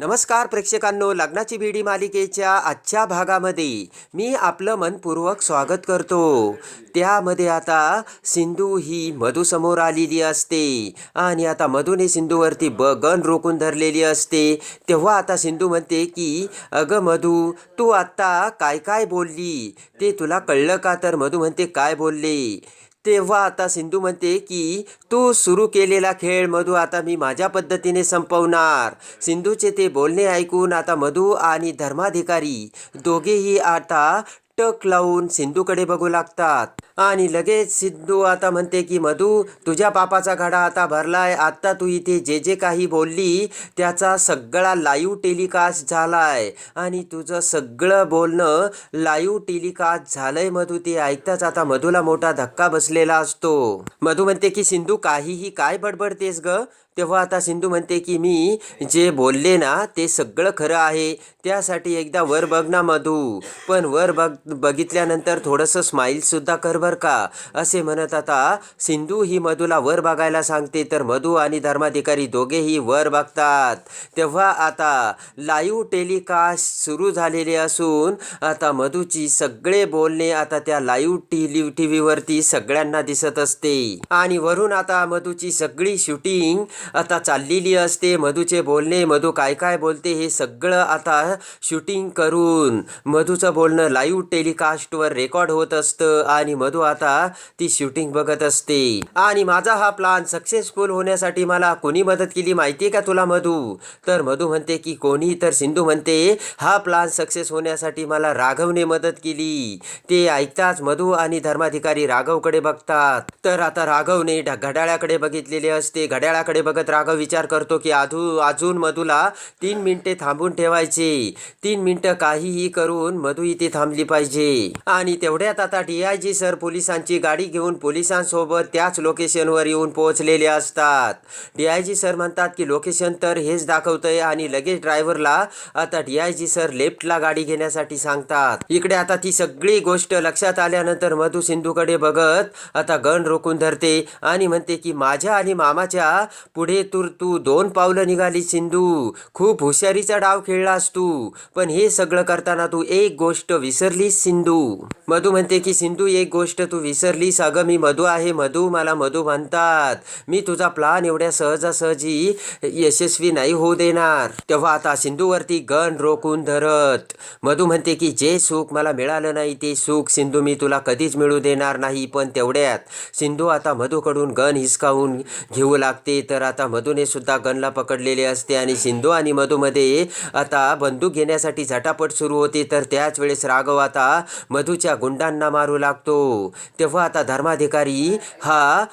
नमस्कार प्रेक्षकांनो लग्नाची बीडी मालिकेच्या आजच्या भागामध्ये मी आपलं मनपूर्वक स्वागत करतो. त्यामध्ये आता सिंधू ही मधूसमोर आलेली असते आणि आता मधूने सिंधूवरती ब गन रोखून धरलेली असते. तेव्हा आता सिंधू म्हणते की अगं मधू तू आत्ता काय काय बोलली? ते तुला कळलं का? तर मधू म्हणते काय बोलले? तेव्हा आता सिंधू म्हणते की तू सुरू केलेला खेळ मधू आता मी माझ्या पद्धतीने संपवणार. सिंधूचे ते बोलणे ऐकून आता मधू आणि धर्माधिकारी दोघेही आता टक लावून सिंधूकडे बघू लागतात. आणि लगेच सिंधू आता म्हणते की मधू तुझ्या पापाचा घडा आता भरलाय. आत्ता तू इथे जे जे काही बोलली त्याचा सगळा लाईव्ह टेलिकास्ट झालाय. आणि तुझं सगळं बोलणं लाईव्ह टेलिकास्ट झालंय मधू. ते ऐकताच आता मधूला मोठा धक्का बसलेला असतो. मधू म्हणते की सिंधू काहीही काय बडबडतेस ग? तेव्हा आता सिंधू म्हणते की मी जे बोलले ना ते सगळं खरं आहे. त्यासाठी एकदा वर बघ ना मधू. पण वर बघ बघितल्यानंतर थोडंसं स्माईलसुद्धा कर बरं. का? असे म्हणत आता सिंधू ही मधूला वर बघायला सांगते तर मधू आणि धर्माधिकारी दोघेही वर बघतात. तेव्हा आता लाईव्ह टेलिकास्ट सुरू झालेले असून आता मधूची सगळे बोलणे आता त्या लाईव्ह टी टी व्हीवरती सगळ्यांना दिसत असते. आणि वरून आता मधूची सगळी शूटिंग आता चाललेली असते. मधूचे बोलणे मधू काय काय बोलते हे सगळं आता शूटिंग करून मधूचं बोलणं लाईव्ह टेलिकास्टवर रेकॉर्ड होत असतं आणि मधू आता ती शूटिंग बघत असते. आणि माझा हा प्लान सक्सेसफुल होण्यासाठी मला कोणी मदत केली माहिती आहे का तुला मधू? तर मधू म्हणते की कोणी? तर सिंधू म्हणते हा प्लान सक्सेस होण्यासाठी मला राघवने मदत केली. ते ऐकताच मधू आणि धर्माधिकारी राघवकडे बघतात. तर आता राघवने घड्याळाकडे बघितलेले असते. घड्याळाकडे बघत राघव विचार करतो की आधू अजून मधूला तीन मिनिटे थांबून ठेवायचे. तीन मिनिटं काहीही करून मधू इथे थांबली पाहिजे. आणि तेवढ्यात आता टी आय जी सर पोलिसांची गाडी घेऊन पोलिसांसोबत त्याच लोकेशनवर येऊन पोहोचलेले असतात. डीआयजी सर म्हणतात की लोकेशन तर हेच दाखवतंय आणि लगेच ड्रायव्हरला आता डीआयजी सर लेफ्टला गाडी घेण्यासाठी सांगतात. इकडे आता ती सगळी गोष्ट लक्षात आल्यानंतर मधू सिंधूकडे बघत आता गण रोखून धरते आणि म्हणते की माझ्या आणि मामाच्या पुढे तू तू दोन पावलं निघाली सिंधू. खूप हुशारीचा डाव खेळलास तू. पण हे सगळं करताना तू एक गोष्ट विसरलीस सिंधू. मधू म्हणते की सिंधू एक गोष्ट तू विसरलीस. अगं मी मधू आहे. मधू मला मधू म्हणतात. मी तुझा प्लान एवढ्या सहजासहजी यशस्वी नाही होऊ देणार. तेव्हा आता सिंधूवरती गण रोखून धरत. मधू म्हणते की जे सुख मला मिळालं नाही ते सुख सिंधू मी तुला कधीच मिळू देणार नाही. पण तेवढ्यात सिंधू आता मधूकडून गण हिसकावून घेऊ लागते. तर आता मधूने सुद्धा गनला पकडलेले असते आणि सिंधू आणि मधूमध्ये आता बंदूक घेण्यासाठी झटापट सुरू होते. तर त्याच वेळेस राघव आता मधूच्या गुंडांना मारू लागतो. तेव्हा आता धर्माधिकारी हा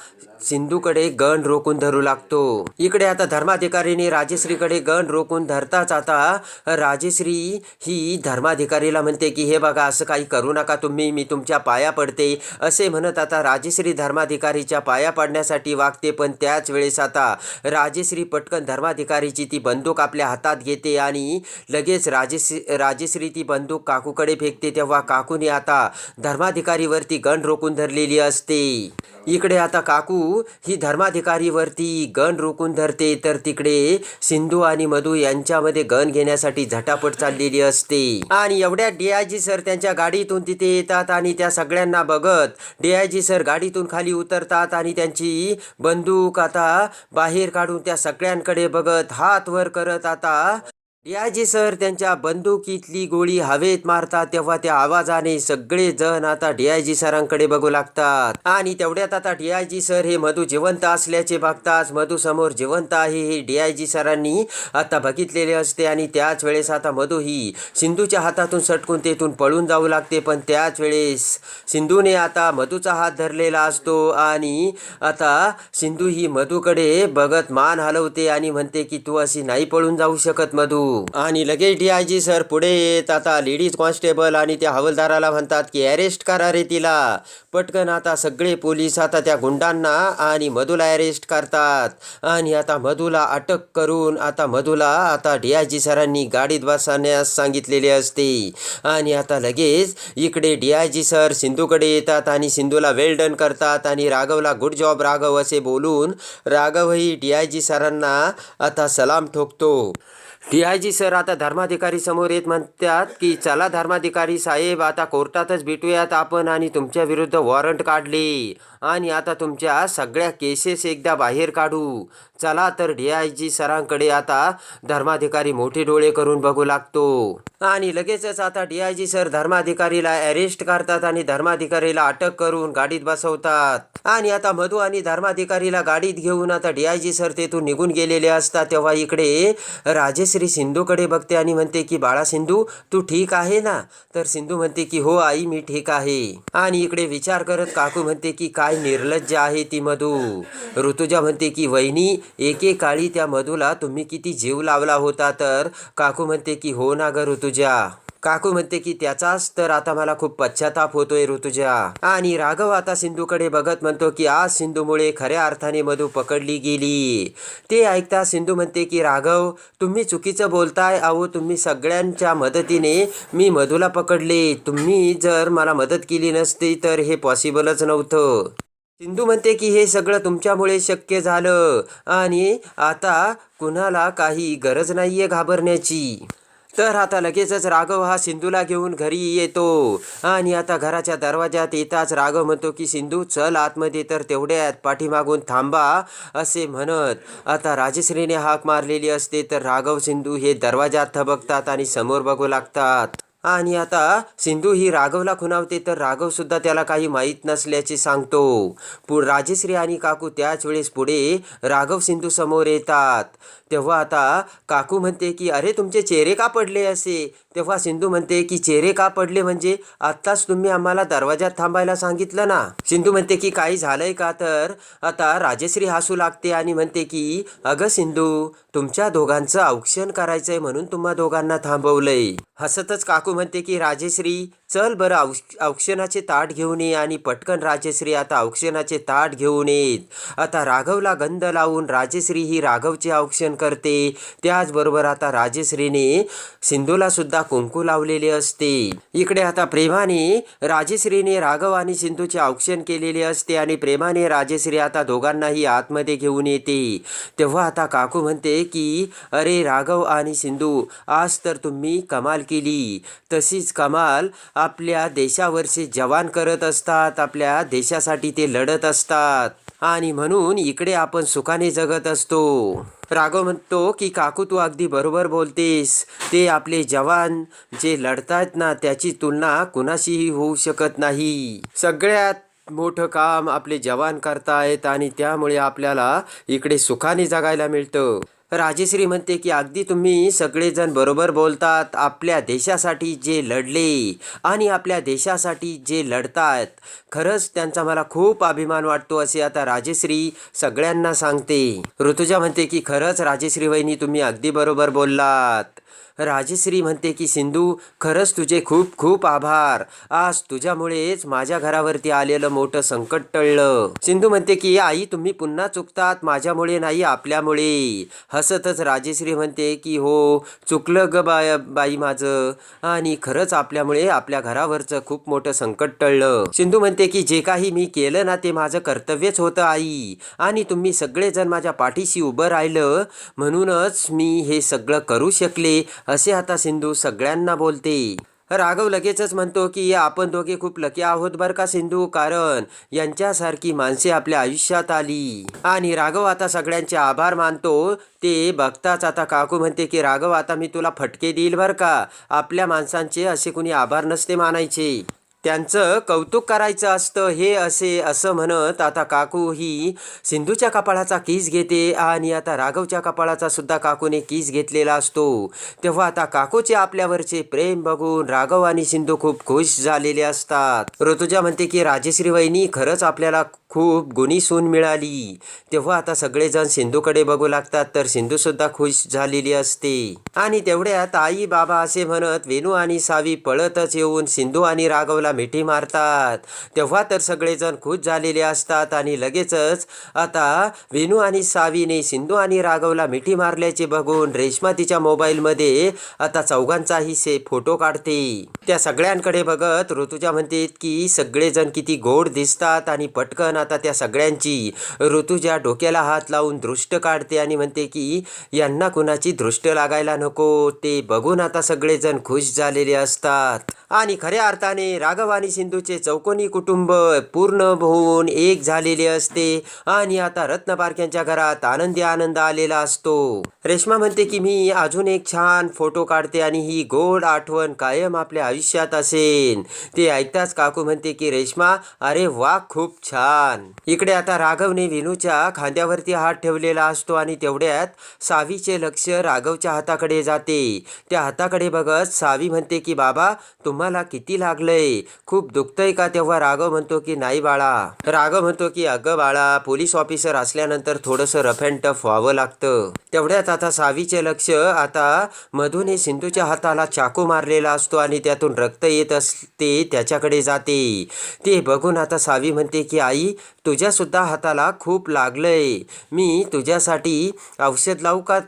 सिंधूकडे गण रोखून धरू लागतो. इकडे आता धर्माधिकारीने राजेश्रीकडे गण रोखून धरताच आता राजेश्री ही धर्माधिकारीला म्हणते की हे बघा असं काही करू नका तुम्ही मी तुमच्या पाया पडते. असे म्हणत आता राजेश्री धर्माधिकारीच्या पाया पडण्यासाठी वागते पण त्याच वेळेस आता राजेश्री पटकन धर्माधिकारीची ती बंदूक आपल्या हातात घेते आणि लगेच राजेश्री राजेश्री ती बंदूक काकूकडे फेकते. तेव्हा काकूने आता धर्माधिकारीवरती गण रोखून धरलेली असते. इकडे आता काकू ही धर्माधिकारीवरती गण रोखून धरते तर तिकडे सिंधू आणि मधू यांच्यामध्ये गण घेण्यासाठी झटापट चाललेली असते. आणि एवढ्या डीआयजी सर त्यांच्या गाडीतून तिथे येतात आणि त्या सगळ्यांना बघत डीआयजी सर गाडीतून खाली उतरतात आणि त्यांची बंदूक आता बाहेर काढून त्या सगळ्यांकडे बघत हात वर करत आता डीआयजी सर त्यांच्या बंदुकीतली गोळी हवेत मारतात तेव्हा त्या आवाजाने सगळे जण आता डीआयजी सरांकडे बघू लागतात. आणि तेवढ्यात आता डीआयजी सर हे मधू जिवंत असल्याचे बघताच मधू समोर जिवंत आहे हे डीआयजी सरांनी आता बघितलेले असते आणि त्याच वेळेस आता मधू ही सिंधूच्या हातातून सटकून तेथून पळून जाऊ लागते. पण त्याच वेळेस सिंधूने आता मधूचा हात धरलेला असतो आणि आता सिंधू ही मधूकडे बघत मान हलवते आणि म्हणते की तू अशी नाही पळून जाऊ शकत मधू. आणि लगेच डीआयजी सर पुढे येत. आता लेडीज कॉन्स्टेबल आणि त्या हवालदाराला म्हणतात की अरेस्ट करा रे तिला. पटकन आता सगळे पोलीस आता त्या गुंडांना आणि मधूला अरेस्ट करतात. आणि आता मधूला अटक करून आता मधूला आता डीआयजी सरांनी गाडीत बसण्यास सांगितलेले असते. आणि आता लगेच इकडे डीआयजी सर सिंधूकडे येतात आणि सिंधूला वेल डन करतात आणि राघवला गुड जॉब राघव असे बोलून राघवही डीआयजी सरांना आता सलाम ठोकतो. डी आय जी सर आता धर्माधिकारी समोर येत म्हणतात की चला धर्माधिकारी साहेब आता कोर्टातच भेटूयात आपण आणि तुमच्या विरुद्ध वॉरंट काढले आणि आता तुमच्या सगळ्या केसेस एकदा बाहेर काढू. चला तर डी आय जी सरांकडे आता धर्माधिकारी मोठे डोळे करून बघू लागतो. आणि लगेचच आता डी आय जी सर धर्माधिकारीला अरेस्ट करतात आणि धर्माधिकारीला अटक करून गाडीत बसवतात. आणि आता मधू आणि धर्माधिकारीला गाडीत घेऊन आता डी आय जी सर तेथून निघून गेलेले असतात. तेव्हा इकडे राजेश्री सिंधूकडे बघते आणि म्हणते की बाळा सिंधू तू ठीक आहे ना? तर सिंधू म्हणते की हो आई मी ठीक आहे. आणि इकडे विचार करत काकू म्हणते की काय निर्लज्ज आहे ती मधू. ऋतुजा म्हणते की वहिनी एकेकाळी त्या मधूला तुम्ही किती जीव लावला होता. तर काकू म्हणते की हो ना ग ऋतुजा. काकू म्हणते की त्याचाच तर आता मला खूप पश्चाताप होतोय ऋतुजा. आणि राघव आता सिंधूकडे बघत म्हणतो की आज सिंधूमुळे खऱ्या अर्थाने मधू पकडली गेली. ते ऐकता सिंधू म्हणते की राघव तुम्ही चुकीचं बोलताय. अहो तुम्ही सगळ्यांच्या मदतीने मी मधूला पकडले. तुम्ही जर मला मदत केली नसती तर हे पॉसिबलच नव्हतं. सिंधू म्हणते की हे सगळं तुमच्यामुळे शक्य झालं. आणि आता कुणाला काही गरज नाहीये घाबरण्याची. तर आता लगेचच राघव हा सिंधूला घेऊन घरी येतो. आणि आता घराच्या दरवाजात येताच राघव म्हणतो की सिंधू चल आतमध्ये तर तेवढ्यात पाठीमागून थांबा असे म्हणत आता राजश्रीने हाक मारलेली असते तर राघव सिंधू हे दरवाजात थबकतात आणि समोर बघू लागतात. आणि आता सिंधू ही राघवला खुणावते तर राघव सुद्धा त्याला काही माहीत नसल्याचे सांगतो. पु राजेश्री आणि काकू त्याच वेळेस पुढे राघव सिंधू समोर येतात. तेव्हा आता काकू म्हणते की अरे तुमचे चेहरे का पडले असे? तेव्हा सिंधू म्हणते की चेहरे का पडले म्हणजे आत्ताच तुम्ही आम्हाला दरवाजात थांबायला सांगितलं ना. सिंधू म्हणते की काही झालंय का तर? आता राजेश्री हसू लागते आणि म्हणते की अगं सिंधू तुमच्या दोघांचं औक्षण करायचंय म्हणून तुम्हा दोघांना थांबवलंय. हसतच काकू म्हणते की राजश्री चल बरं औक्ष औक्षणाचे ताट घेऊन ये आणि पटकन राजश्री आता औक्षणाचे ताट घेऊन येत आता राघवला गंध लावून राजश्री ही राघवचे औक्षण करते. त्याचबरोबर आता राजश्रीने सिंधूला सुद्धा कुंकू लावलेले असते. इकडे आता प्रेमाने राजश्रीने राघव आणि सिंधूचे औक्षण केलेले असते आणि प्रेमाने राजश्री आता दोघांनाही आतमध्ये घेऊन येते. तेव्हा आता काकू म्हणते की अरे राघव आणि सिंधू आज तर तुम्ही कमाल केली. तशीच कमाल आपल्या देशावरचे जवान करत असतात आपल्या देशासाठी ते लढत असतात. आणि म्हणून इकडे आपण सुखाने जगत असतो. राघव म्हणतो की काकू तू अगदी बरोबर बोलतेस. ते आपले जवान जे लढतायत ना त्याची तुलना कुणाशीही होऊ शकत नाही. सगळ्यात मोठं काम आपले जवान करतायत आणि त्यामुळे आपल्याला इकडे सुखाने जगायला मिळतं. राजेश्री म्हणते की अगदी तुम्ही सगळेजण बरोबर बोलतात. आपल्या देशासाठी जे लढले आणि आपल्या देशासाठी जे लढतायत खरंच त्यांचा मला खूप अभिमान वाटतो असे आता राजेश्री सगळ्यांना सांगते. ऋतुजा म्हणते की खरंच राजेश्री वहिनी तुम्ही अगदी बरोबर बोललात. राजश्री म्हणते की सिंधू खरंच तुझे खूप खूप आभार. आज तुझ्यामुळेच माझ्या घरावरती आलेलं मोठं संकट टळलं. सिंधू म्हणते की आई तुम्ही पुन्हा चुकतात. माझ्यामुळे नाही आपल्यामुळे. हसतच राजश्री म्हणते की हो चुकलं ग बाय बाई माझं. आणि खरंच आपल्यामुळे आपल्या घरावरचं खूप मोठं संकट टळलं. सिंधू म्हणते की जे काही मी केलं ना ते माझं कर्तव्यच होतं आई. आणि तुम्ही सगळेजण माझ्या पाठीशी उभं राहिलं. म्हणूनच मी हे सगळं करू शकले. असे आता सिंधू सगळ्यांना बोलते. राघव लगेचच म्हणतो की आपण दोघे खूप लकी आहोत बरं का सिंधू? कारण यांच्यासारखी माणसे आपल्या आयुष्यात आली. आणि राघव आता सगळ्यांचे आभार मानतो. ते बघताच आता काकू म्हणते की राघव आता मी तुला फटके देईल बरं का? आपल्या माणसांचे असे कुणी आभार नसते मानायचे. त्यांचं कौतुक करायचं असतं हे असे असं म्हणत आता काकू ही सिंधूच्या कपाळाचा किस घेते आणि आता राघवच्या कपाळाचा सुद्धा काकूने किस घेतलेला असतो. तेव्हा आता काकूचे आपल्यावरचे प्रेम बघून राघव आणि सिंधू खूप खुश झालेले असतात. ऋतुजा म्हणते की राजेश्री वहिनी खरंच आपल्याला खूप गुणी सून मिळाली. तेव्हा आता सगळेजण सिंधूकडे बघू लागतात तर सिंधू सुद्धा खुश झालेली असते. आणि तेवढ्यात आई बाबा असे म्हणत वेणू आणि सावी पळतच येऊन सिंधू आणि राघवला मिठी मारतात. तेव्हा तर सगळेजण खुश झालेले असतात आणि लगेचच आता वेणू आणि सावीने सिंधू आणि राघवला मिठी मारल्याचे बघून रेश्मा तिच्या मोबाईलमध्ये आता चौघांचाही से फोटो काढते. त्या सगळ्यांकडे बघत ऋतुजा म्हणते की सगळेजण किती गोड दिसतात आणि पटकन आता त्या सगळ्यांची ऋतुजा डोक्याला हात लावून दृष्ट काढते आणि म्हणते की यांना कुणाची दृष्ट लागायला नको. ते बघून आता सगळेजण खुश झालेले असतात. आणि खऱ्या अर्थाने राघव आणि सिंधूचे चौकोनी कुटुंब पूर्ण होऊन एक झालेले असते. आणि आता रत्नपारख्यांच्या घरात आनंदी आनंद आलेला असतो. रेश्मा म्हणते की मी अजून एक छान फोटो काढते आणि ही गोड आठवण कायम आपल्या आयुष्यात असेल ते ऐकताच काकू म्हणते की रेश्मा अरे वा खूप छान. इकडे आता राघवने विनूच्या खांद्यावरती हात ठेवलेला असतो आणि तेवढ्यात सावीचे लक्ष राघवच्या हाताकडे जाते. त्या हाताकडे बघत सावी म्हणते की बाबा तुम तुम्हाला किती लागलंय खूप दुखतंय का तेव्हा? राघव म्हणतो की नाही बाळा. राघव म्हणतो की अगं बाळा पोलीस ऑफिसर असल्यानंतर थोडंसं रफ अँड टफ व्हावं लागतं. तेवढ्यात आता सावीचे लक्ष आता मधूने सिंधूच्या हाताला चाकू मारलेला असतो आणि त्यातून रक्त येत असते त्याच्याकडे जाते. ते बघून आता सावी म्हणते की आई तुझ्यासुद्धा हाताला खूप लागलंय. मी तुझ्यासाठी औषध लावू का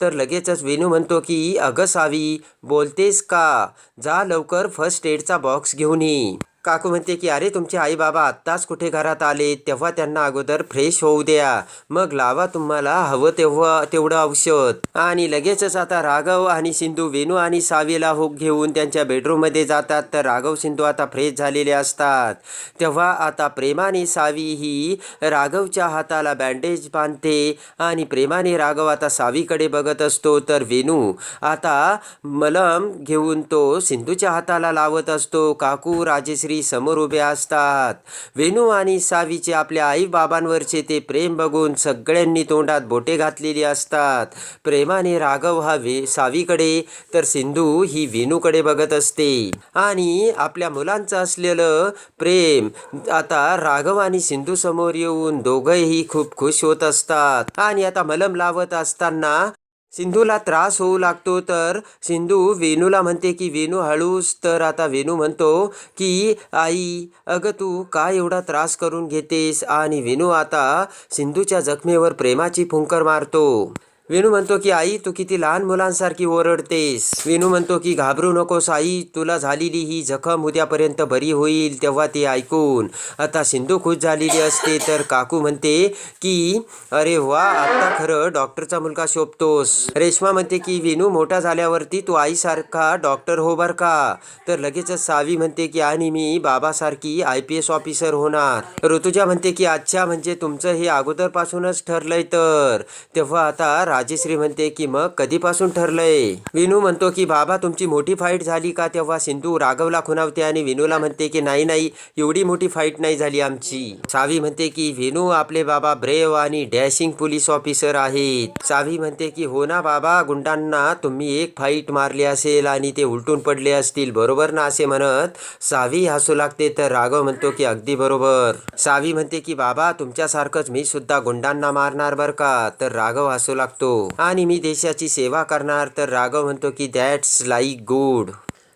तर लगेचच वेणू म्हणतो की अगं सावी बोलतेस का? जा लवकर फर्स्ट एडचा बॉक्स घेऊन ये. काकू म्हणते की अरे तुमचे आई बाबा आत्ताच कुठे घरात आले? तेव्हा त्यांना अगोदर फ्रेश होऊ द्या. मग लावा तुम्हाला हवं तेव्हा तेवढं औषध. आणि लगेचच आता राघव आणि सिंधू वेणू आणि सावीला हुक घेऊन त्यांच्या बेडरूममध्ये जातात. तर राघव सिंधू आता फ्रेश झालेले असतात. तेव्हा आता प्रेमाने सावी ही राघवच्या हाताला बँडेज बांधते आणि प्रेमाने राघव आता सावीकडे बघत असतो. तर वेणू आता मलम घेऊन तो सिंधूच्या हाताला लावत असतो. काकू राजेश्री समोर उभे असतात. वेणू आणि सावीचे आपल्या आई बाबांवरचे ते प्रेम बघून सगळ्यांनी तोंडात बोटे घातलेली असतात. प्रेमाने राघव हा वे सावीकडे तर सिंधू ही वेणूकडे बघत असते. आणि आपल्या मुलांचं असलेलं प्रेम आता राघव आणि सिंधू समोर येऊन दोघंही खूप खुश होत असतात. आणि आता मलम लावत असताना सिंधूला त्रास होऊ लागतो तर सिंधू वेणूला म्हणते की वेणू हळूस तर आता वेणू म्हणतो की आई अगं तू का एवढा त्रास करून घेतेस? आणि वेणू आता सिंधूच्या जखमेवर प्रेमाची फुंकर मारतो. वेणू म्हणतो की आई तू किती लहान मुलांसारखी ओरडतेस. वेणू म्हणतो की घाबरू नकोस आई. तुला झालेली ही जखम उद्यापर्यंत बरी होईल तेव्हा ते ऐकून. आता सिंधू खुश झालेली असते तर काकू म्हणते की अरे वा आता खरं डॉक्टरचा मुलगा शोभतोस. रेश्मा म्हणते की वेणू मोठा झाल्यावरती तू आईसारखा डॉक्टर हो बर का? तर लगेचच सावी म्हणते की आणि मी बाबासारखी आय पी एस ऑफिसर होणार. ऋतुजा म्हणते की अच्छा म्हणजे तुमचं हे अगोदरपासूनच ठरलंय तर. तेव्हा आता राजेश्री म्हणते की मग कधीपासून ठरलंय? विनू म्हणतो की बाबा तुमची मोठी फाईट झाली का? तेव्हा सिंधू राघवला खुणावते आणि विनूला म्हणते की नाही नाही एवढी मोठी फाईट नाही झाली आमची. सावी म्हणते की विनू आपले बाबा ब्रेव आणि डॅशिंग पोलीस ऑफिसर आहेत. सावी म्हणते की हो ना बाबा गुंडांना तुम्ही एक फाईट मारली असेल आणि ते उलटून पडले असतील बरोबर ना? असे म्हणत सावी हसू लागते. तर राघव म्हणतो की अगदी बरोबर. सावी म्हणते की बाबा तुमच्यासारखंच मी सुद्धा गुंडांना मारणार बर का? तर राघव हसू लागतो. आणि मी देशाची सेवा करणार तर राघव म्हणतो की दॅट्स लाईक गुड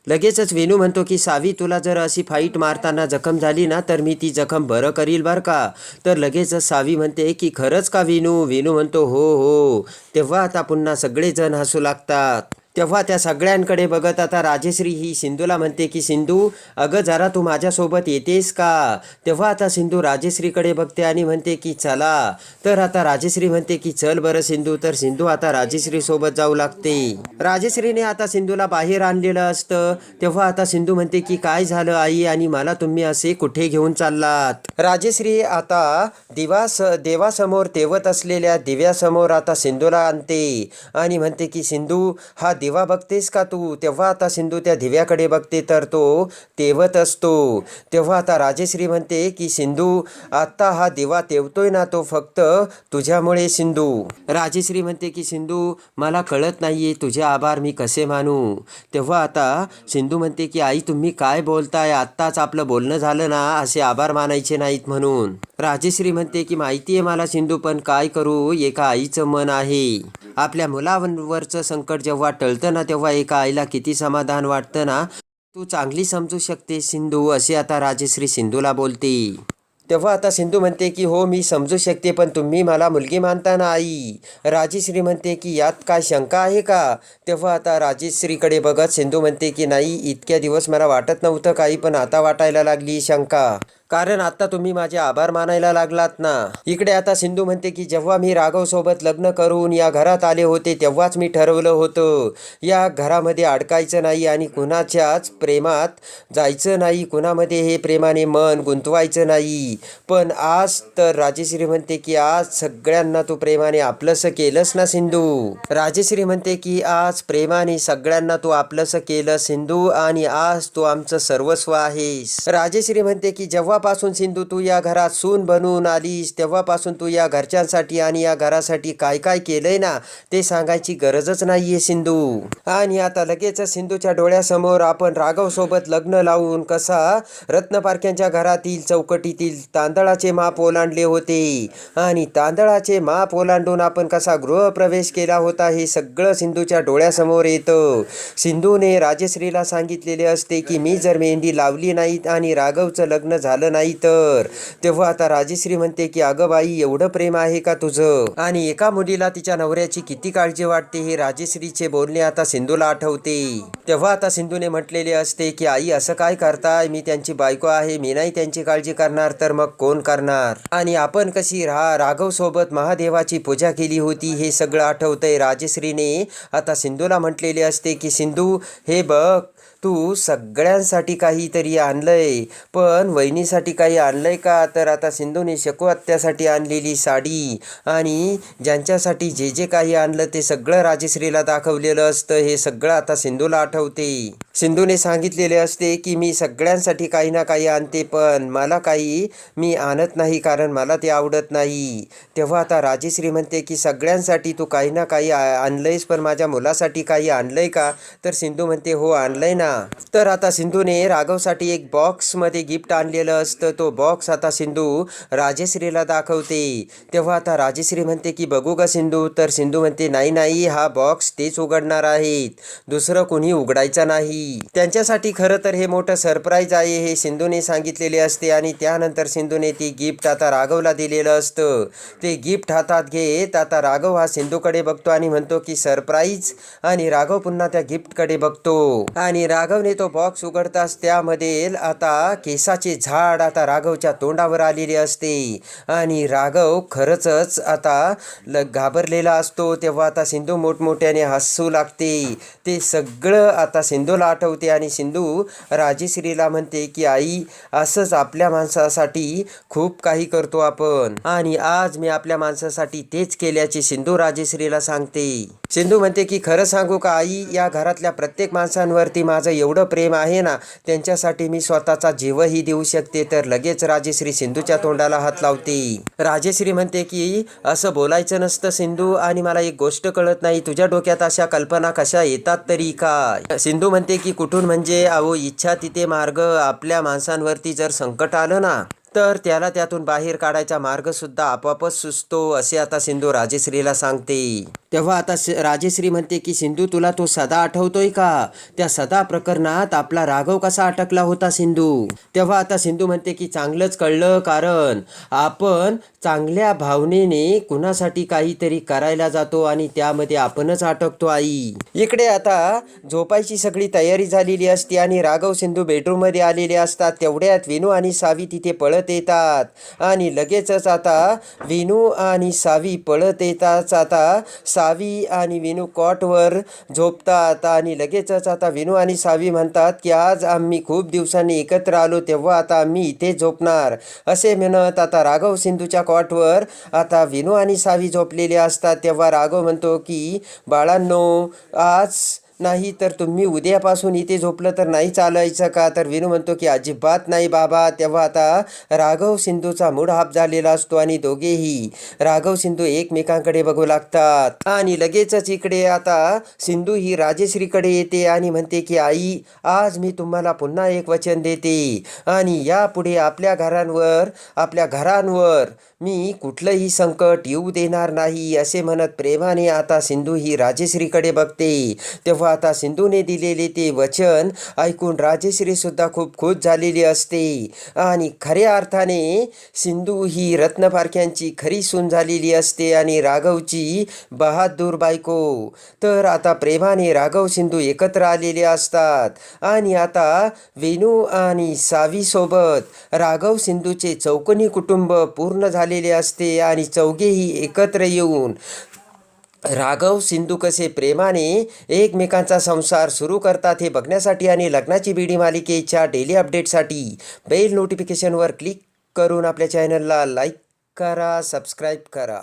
लगेचच वेणू म्हणतो की सावी तुला जर अशी फाईट मारताना जखम झाली ना तर मी ती जखम बरं करील बरं का? तर लगेचच सावी म्हणते की खरंच का वेणू? वेणू म्हणतो हो हो. तेव्हा आता पुन्हा सगळेजण हसू लागतात. तेव्हा त्या सगळ्यांकडे बघत आता राजेश्री ही सिंधूला म्हणते की सिंधू अगं जरा तू माझ्यासोबत येतेस का? तेव्हा आता सिंधू राजेश्रीकडे बघते आणि म्हणते की चला. तर आता राजेश्री म्हणते की चल बरं सिंधू. तर सिंधू आता राजेश्रीसोबत जाऊ लागते. राजेश्रीने आता सिंधूला बाहेर आणलेलं असतं. तेव्हा आता सिंधू म्हणते की काय झालं आई आणि मला तुम्ही असे कुठे घेऊन चाललात? राजेश्री आता दिवास देवासमोर तेवत असलेल्या दिव्यासमोर आता सिंधूला आणते आणि म्हणते की सिंधू हा दिवा बघतेस का तू? तेव्हा आता सिंधू त्या दिव्याकडे बघते तर तो तेवत असतो. तेव्हा आता राजेश्री म्हणते की सिंधू आत्ता हा दिवा तेवतोय ना तो फक्त तुझ्यामुळे सिंधू. राजेश्री म्हणते की सिंधू मला कळत नाहीये तुझे आभार मी कसे मानू? तेव्हा आता सिंधू म्हणते की आई तुम्ही काय बोलताय? आत्ताच आपलं बोलणं झालं ना असे आभार मानायचे नाहीत म्हणून. राजेश्री म्हणते की माहिती आहे मला सिंधू पण काय करू? एका आईचं मन आहे. आपल्या मुलांवरचं संकट जेव्हा टळ कळतं ना तेव्हा एका आईला किती समाधान वाटतं ना? तू चांगली समजू शकते सिंधू असे आता राजेश्री सिंधूला बोलते. तेव्हा आता सिंधू म्हणते की हो मी समजू शकते पण तुम्ही मला मुलगी मानता ना आई? राजेश्री म्हणते की यात काय शंका आहे का? तेव्हा आता राजेश्रीकडे बघत सिंधू म्हणते की नाही इतक्या दिवस मला वाटत नव्हतं काही पण आता वाटायला लागली शंका. कारण आता तुम्ही माझे आभार मानायला लागलात ना. इकडे आता सिंधू म्हणते की जेव्हा मी राघव सोबत लग्न करून या घरात आले होते तेव्हाच मी ठरवलं होतं. या घरामध्ये अडकायचं नाही आणि कुणाच्याच प्रेमात जायचं नाही. कुणामध्ये हे प्रेमाने मन गुंतवायचं नाही. पण आज तर राजेश्री म्हणते की आज सगळ्यांना तू प्रेमाने आपलंसं केलंस ना सिंधू. राजेश्री म्हणते की आज प्रेमाने सगळ्यांना तू आपलंसं केलं सिंधू आणि आज तू आमचं सर्वस्व आहेस. राजेश्री म्हणते की जेव्हा जेव्हापासून सिंधू तू या घरात सून बनून आलीस. तेव्हापासून तू या घरच्यांसाठी आणि या घरासाठी काय काय केलंय ना ते सांगायची गरजच नाहीये सिंधू. आणि आता लगेच सिंधूच्या डोळ्यासमोर आपण राघव सोबत लग्न लावून कसा रत्नपारख्यांच्या घरातील चौकटीतील तांदळाचे माप ओलांडले होते. आणि तांदळाचे माप ओलांडून आपण कसा गृहप्रवेश केला होता हे सगळं सिंधूच्या डोळ्यासमोर येतं. सिंधूने राजश्रीला सांगितलेले असते की मी जर मेहंदी लावली नाही आणि राघवचं लग्न झालं नाही तर. तेव्हा आता राजेश्री म्हणते की अगं बाई एवढं प्रेम आहे का तुझं? आणि एका मुलीला तिच्या नवऱ्याची किती काळजी वाटते हे राजेश्रीचे बोलणे आता सिंधूला आठवते. तेव्हा आता सिंधूने म्हटलेले असते की आई असं काय करताय? मी त्यांची बायको आहे. मी नाही त्यांची काळजी करणार तर मग कोण करणार? आणि आपण कशी राहा राघव सोबत महादेवाची पूजा केली होती हे सगळं आठवतंय राजेश्रीने. आता सिंधूला म्हटलेले असते की सिंधू हे बघ तू सगळ्यांसाठी काहीतरी आणलंय. पण वहिनीसाठी काही आणलंय का? तर आता सिंधूने शकू आणलेली साडी आणि ज्यांच्यासाठी जे जे काही आणलं ते सगळं राजश्रीला दाखवलेलं असतं हे सगळं आता सिंधूला आठवते. सिंधूने सांगितलेले असते की मी सगळ्यांसाठी काही ना काही आणते पण मला काही मी आणत नाही कारण मला ते आवडत नाही. तेव्हा आता राजश्री म्हणते की सगळ्यांसाठी तू काही ना काही आ- आणलंयस पण माझ्या मुलासाठी काही आणलंय का? तर सिंधू म्हणते हो आणलंय ना. तर आता सिंधूने राघवसाठी एक बॉक्समध्ये गिफ्ट आणलेलं असतं. तो बॉक्स आता सिंधू राजेश्रीला दाखवते. तेव्हा आता राजेश्री म्हणते की बघू का सिंधू. तर सिंधू म्हणते नाही नाही हा बॉक्स तेच उघडणार आहेत. दुसरं कोणी उघडायचं नाही. त्यांच्यासाठी खरं तर हे मोठं सरप्राईज आहे हे सिंधूने सांगितलेले असते. आणि त्यानंतर सिंधूने ती गिफ्ट आता राघवला दिलेलं असतं. ते गिफ्ट हातात घेत आता राघव हा सिंधूकडे बघतो आणि म्हणतो की सरप्राईज आणि राघव पुन्हा त्या गिफ्टकडे बघतो. आणि राघवने तो बॉक्स उघडताच त्यामध्ये आता केसाचे झाड आता राघवच्या तोंडावर आलेले असते. आणि राघव खरंच आता ल घाबरलेला असतो तेव्हा आता सिंधू मोठमोठ्याने हसू लागते. ते सगळं आता सिंधूला आठवते आणि सिंधू राजेश्रीला म्हणते की आई असंच आपल्या माणसासाठी खूप काही करतो आपण. आणि आज मी आपल्या माणसासाठी तेच केल्याचे सिंधू राजेश्रीला सांगते. सिंधू म्हणते की खरं सांगू का आई या घरातल्या प्रत्येक माणसांवरती माझं एवढं प्रेम आहे ना त्यांच्यासाठी मी स्वतःचा जीवही देऊ शकते तर लगेच राजेश्री सिंधूच्या तोंडाला हात लावते. राजेश्री म्हणते की असं बोलायचं नसतं सिंधू आणि मला एक गोष्ट कळत नाही. तुझ्या डोक्यात अशा कल्पना कशा येतात तरी काय सिंधू म्हणते की कुठून म्हणजे अहो इच्छा तिथे मार्ग आपल्या माणसांवरती जर संकट आलं ना तर त्याला त्यातून बाहेर काढायचा मार्ग सुद्धा आपोआपच सुचतो असे आता सिंधू राजेश्रीला सांगते. तेव्हा आता राजेश्री म्हणते की सिंधू तुला तो सदा आठवतोय का? त्या सदा प्रकरणात आपला राघव कसा अटकला होता सिंधू? तेव्हा आता सिंधू म्हणते की चांगलंच कळलं कारण आपण चांगल्या भावनेने कुणासाठी काहीतरी करायला जातो आणि त्यामध्ये आपणच अटकतो आई. इकडे आता झोपायची सगळी तयारी झालेली असते आणि राघव सिंधू बेडरूममध्ये आलेले असतात. तेवढ्यात विनू आणि सावी तिथे पळत येतात. आणि लगेचच आता विनू आणि सावी पळत येताच आता सावी आणि विनू कॉटवर झोपतात. आणि लगेचच आता विनू आणि सावी म्हणतात की आज आम्ही खूप दिवसांनी एकत्र आलो तेव्हा आता आम्ही इथे झोपणार. असे म्हणत आता राघव सिंधूच्या कॉटवर आता विनू आणि सावी झोपलेले असतात. तेव्हा राघव म्हणतो की बाळांनो आज नाही तर तुम्ही उद्यापासून इथे झोपलं तर नाही चालायचं का? तर विनू म्हणतो की अजिबात नाही बाबा. तेव्हा आता राघव सिंधूचा मूड हाफ झालेला असतो आणि दोघेही राघव सिंधू एकमेकांकडे बघू लागतात. आणि लगेचच इकडे आता सिंधू ही राजेश्रीकडे येते आणि म्हणते की आई आज मी तुम्हाला पुन्हा एक वचन देते. आणि यापुढे आपल्या घरांवर आपल्या घरांवर मी कुठलंही संकट येऊ देणार नाही असे म्हणत प्रेमाने आता सिंधू ही राजेश्रीकडे बघते. तेव्हा आता सिंधूने दिलेले ते वचन ऐकून राजेश्री सुद्धा खूप खुश झालेली असते. आणि खऱ्या अर्थाने सिंधू ही रत्नपारख्यांची खरी सून झालेली असते आणि राघवची बहादूर बायको. तर आता प्रेमाने राघव सिंधू एकत्र आलेले असतात. आणि आता वेणू आणि सावीसोबत राघव सिंधूचे चौकनी कुटुंब पूर्ण झालेले असते आणि चौघेही एकत्र येऊन राघव सिंधू कसे प्रेमाने एकमेकांचा संसार सुरू करतात हे बघण्यासाठी आणि लग्नाची बीडी मालिकेच्या डेली अपडेटसाठी बेल नोटिफिकेशनवर क्लिक करून आपल्या चॅनलला लाईक करा सबस्क्राईब करा.